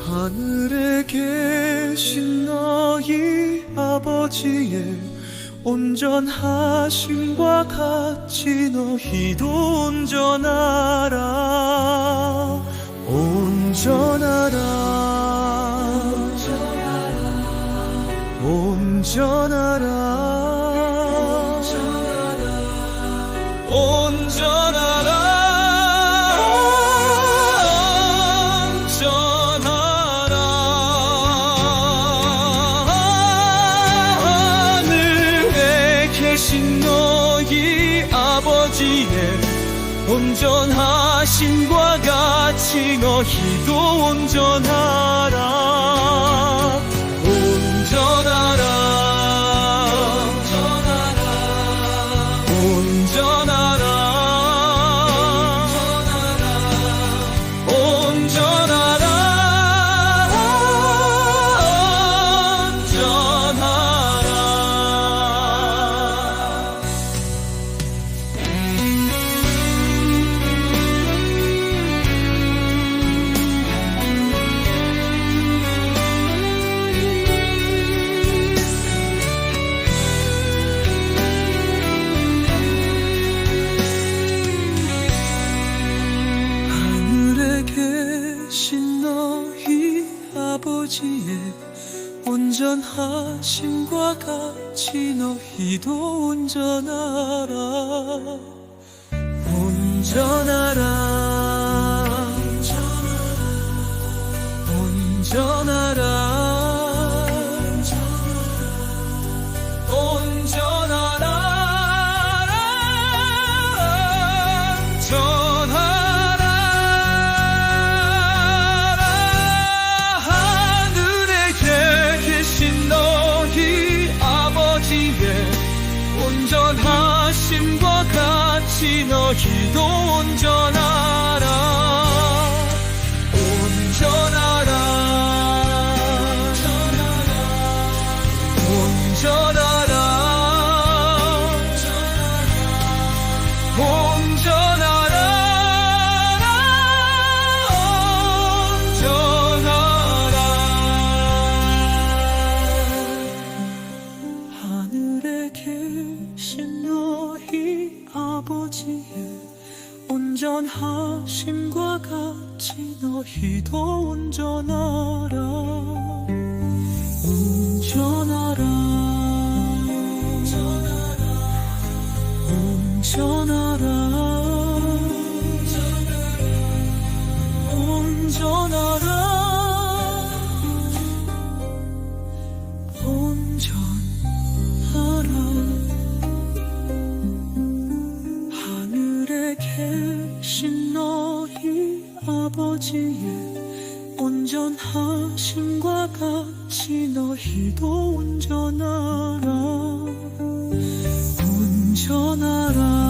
하늘에 계신 너희 아버지의 온전하심과 같이 너희도 온전하라. 온전하라. 온전하라 너희 아버지의 온전하심과 같이 너희도 온전하라. 온전하라. 온전하라 아버지의 온전하심과 같이 너희도 온전하라. 온전하라. 온전하라 온전하심과 같이 너희도 온전하라 너희 아버지의 온전하심과 같이 너희도 온전하 계신 너희 아버지의 온전하심과 같이 너희도 온전하라. 온전하라